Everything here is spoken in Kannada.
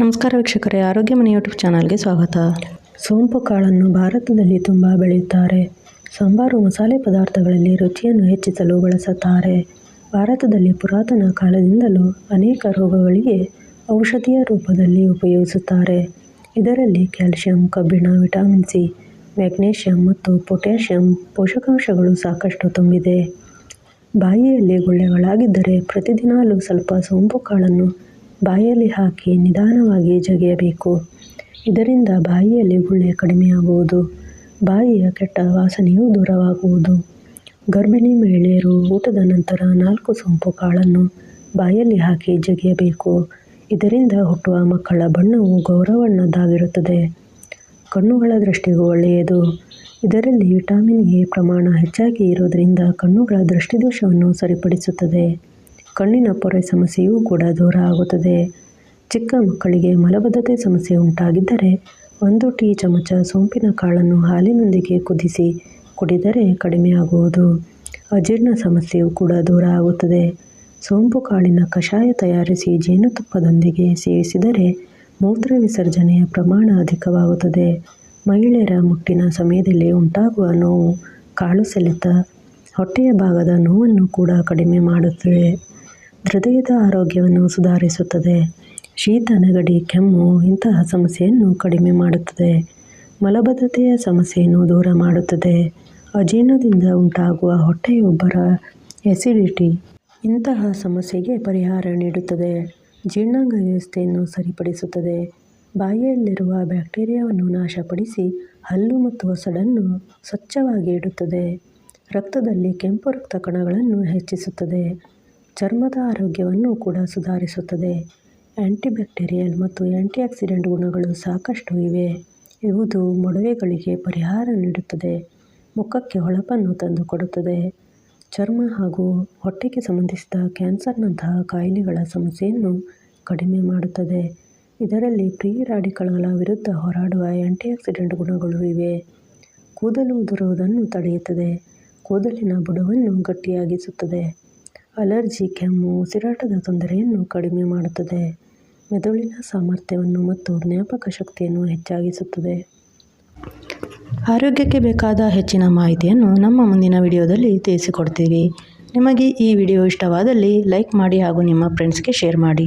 ನಮಸ್ಕಾರ ವೀಕ್ಷಕರೇ, ಆರೋಗ್ಯ ಮನೆ ಯೂಟ್ಯೂಬ್ ಚಾನಲ್ಗೆ ಸ್ವಾಗತ. ಸೋಂಪು ಕಾಳನ್ನು ಭಾರತದಲ್ಲಿ ತುಂಬ ಬೆಳೆಯುತ್ತಾರೆ. ಸಾಂಬಾರು ಮಸಾಲೆ ಪದಾರ್ಥಗಳಲ್ಲಿ ರುಚಿಯನ್ನು ಹೆಚ್ಚಿಸಲು ಬಳಸುತ್ತಾರೆ. ಭಾರತದಲ್ಲಿ ಪುರಾತನ ಕಾಲದಿಂದಲೂ ಅನೇಕ ರೋಗಗಳಿಗೆ ಔಷಧಿಯ ರೂಪದಲ್ಲಿ ಉಪಯೋಗಿಸುತ್ತಾರೆ. ಇದರಲ್ಲಿ ಕ್ಯಾಲ್ಸಿಯಂ ಕಬ್ಬಿಣ, ವಿಟಮಿನ್ ಸಿ ಮ್ಯಾಗ್ನೇಷಿಯಂ ಮತ್ತು ಪೊಟ್ಯಾಷಿಯಂ ಪೋಷಕಾಂಶಗಳು ಸಾಕಷ್ಟು ತುಂಬಿದೆ. ಬಾಯಿಯಲ್ಲಿ ಗುಳ್ಳೆಗಳಾಗಿದ್ದರೆ ಪ್ರತಿದಿನಾಲೂ ಸ್ವಲ್ಪ ಸೋಂಪು ಕಾಳನ್ನು ಬಾಯಲ್ಲಿ ಹಾಕಿ ನಿಧಾನವಾಗಿ ಜಗಿಯಬೇಕು. ಇದರಿಂದ ಬಾಯಿಯಲ್ಲಿ ಗುಳ್ಳೆ ಕಡಿಮೆಯಾಗುವುದು. ಬಾಯಿಯ ಕೆಟ್ಟ ವಾಸನೆಯು ದೂರವಾಗುವುದು. ಗರ್ಭಿಣಿ ಮಹಿಳೆಯರು ಊಟದ ನಂತರ ನಾಲ್ಕು ಸೊಂಪು ಕಾಳನ್ನು ಬಾಯಲ್ಲಿ ಹಾಕಿ ಜಗಿಯಬೇಕು. ಇದರಿಂದ ಹುಟ್ಟುವ ಮಕ್ಕಳ ಬಣ್ಣವು ಗೌರವಣ್ಣದ್ದಾಗಿರುತ್ತದೆ. ಕಣ್ಣುಗಳ ದೃಷ್ಟಿಗೂ ಒಳ್ಳೆಯದು. ಇದರಲ್ಲಿ ವಿಟಮಿನ್ ಎ ಪ್ರಮಾಣ ಹೆಚ್ಚಾಗಿ ಇರೋದರಿಂದ ಕಣ್ಣುಗಳ ದೃಷ್ಟಿದೋಷವನ್ನು ಸರಿಪಡಿಸುತ್ತದೆ. ಕಣ್ಣಿನ ಪೊರೆ ಸಮಸ್ಯೆಯೂ ಕೂಡ ದೂರ ಆಗುತ್ತದೆ. ಚಿಕ್ಕ ಮಕ್ಕಳಿಗೆ ಮಲಬದ್ಧತೆ ಸಮಸ್ಯೆ ಉಂಟಾಗಿದ್ದರೆ ಒಂದು ಟೀ ಚಮಚ ಸೋಂಪಿನ ಕಾಳನ್ನು ಹಾಲಿನೊಂದಿಗೆ ಕುದಿಸಿ ಕುಡಿದರೆ ಕಡಿಮೆಯಾಗುವುದು ಅಜೀರ್ಣ ಸಮಸ್ಯೆಯೂ ಕೂಡ ದೂರ ಆಗುತ್ತದೆ. ಸೋಂಪು ಕಾಳಿನ ಕಷಾಯ ತಯಾರಿಸಿ ಜೇನುತುಪ್ಪದೊಂದಿಗೆ ಸೇವಿಸಿದರೆ ಮೂತ್ರ ವಿಸರ್ಜನೆಯ ಪ್ರಮಾಣ ಅಧಿಕವಾಗುತ್ತದೆ. ಮಹಿಳೆಯರ ಮುಟ್ಟಿನ ಸಮಯದಲ್ಲಿ ಉಂಟಾಗುವ ನೋವು, ಕಾಳು ಸೆಳೆತ, ಹೊಟ್ಟೆಯ ಭಾಗದ ನೋವನ್ನು ಕೂಡ ಕಡಿಮೆ ಮಾಡುತ್ತದೆ. ಹೃದಯದ ಆರೋಗ್ಯವನ್ನು ಸುಧಾರಿಸುತ್ತದೆ. ಶೀತ ನೆಗಡಿ ಕೆಮ್ಮು ಇಂತಹ ಸಮಸ್ಯೆಯನ್ನು ಕಡಿಮೆ ಮಾಡುತ್ತದೆ. ಮಲಬದ್ಧತೆಯ ಸಮಸ್ಯೆಯನ್ನು ದೂರ ಮಾಡುತ್ತದೆ. ಅಜೀರ್ಣದಿಂದ ಉಂಟಾಗುವ ಹೊಟ್ಟೆಯೊಬ್ಬರ ಎಸಿಡಿಟಿ ಇಂತಹ ಸಮಸ್ಯೆಗೆ ಪರಿಹಾರ ನೀಡುತ್ತದೆ. ಜೀರ್ಣಾಂಗ ವ್ಯವಸ್ಥೆಯನ್ನು ಸರಿಪಡಿಸುತ್ತದೆ. ಬಾಯಿಯಲ್ಲಿರುವ ಬ್ಯಾಕ್ಟೀರಿಯಾವನ್ನು ನಾಶಪಡಿಸಿ ಹಲ್ಲು ಮತ್ತು ಒಸಡನ್ನು ಸ್ವಚ್ಛವಾಗಿ ಇಡುತ್ತದೆ. ರಕ್ತದಲ್ಲಿ ಕೆಂಪು ರಕ್ತ ಕಣಗಳನ್ನು ಹೆಚ್ಚಿಸುತ್ತದೆ. ಚರ್ಮದ ಆರೋಗ್ಯವನ್ನು ಕೂಡ ಸುಧಾರಿಸುತ್ತದೆ. ಆ್ಯಂಟಿಬ್ಯಾಕ್ಟೀರಿಯಲ್ ಮತ್ತು ಆ್ಯಂಟಿಆಕ್ಸಿಡೆಂಟ್ ಗುಣಗಳು ಸಾಕಷ್ಟು ಇವೆ. ಇವುದು ಮೊಡವೆಗಳಿಗೆ ಪರಿಹಾರ ನೀಡುತ್ತದೆ. ಮುಖಕ್ಕೆ ಹೊಳಪನ್ನು ತಂದುಕೊಡುತ್ತದೆ. ಚರ್ಮ ಹಾಗೂ ಹೊಟ್ಟೆಗೆ ಸಂಬಂಧಿಸಿದ ಕ್ಯಾನ್ಸರ್ನಂತಹ ಕಾಯಿಲೆಗಳ ಸಮಸ್ಯೆಯನ್ನು ಕಡಿಮೆ ಮಾಡುತ್ತದೆ. ಇದರಲ್ಲಿ ಫ್ರೀ ರಾಡಿಕಲ್ಗಳ ವಿರುದ್ಧ ಹೋರಾಡುವ ಆ್ಯಂಟಿಆಕ್ಸಿಡೆಂಟ್ ಗುಣಗಳು ಇವೆ. ಕೂದಲು ಉದುರುವುದನ್ನು ತಡೆಯುತ್ತದೆ. ಕೂದಲಿನ ಬುಡವನ್ನು ಗಟ್ಟಿಯಾಗಿಸುತ್ತದೆ. ಅಲರ್ಜಿ, ಕೆಮ್ಮು ಉಸಿರಾಟದ ತೊಂದರೆಯನ್ನು ಕಡಿಮೆ ಮಾಡುತ್ತದೆ. ಮೆದುಳಿನ ಸಾಮರ್ಥ್ಯವನ್ನು ಮತ್ತು ಜ್ಞಾಪಕ ಶಕ್ತಿಯನ್ನು ಹೆಚ್ಚಾಗಿಸುತ್ತದೆ. ಆರೋಗ್ಯಕ್ಕೆ ಬೇಕಾದ ಹೆಚ್ಚಿನ ಮಾಹಿತಿಯನ್ನು ನಮ್ಮ ಮುಂದಿನ ವಿಡಿಯೋದಲ್ಲಿ ತಿಳಿಸಿಕೊಡ್ತೀವಿ. ನಿಮಗೆ ಈ ವಿಡಿಯೋ ಇಷ್ಟವಾದಲ್ಲಿ ಲೈಕ್ ಮಾಡಿ ಹಾಗೂ ನಿಮ್ಮ ಫ್ರೆಂಡ್ಸ್ಗೆ ಶೇರ್ ಮಾಡಿ.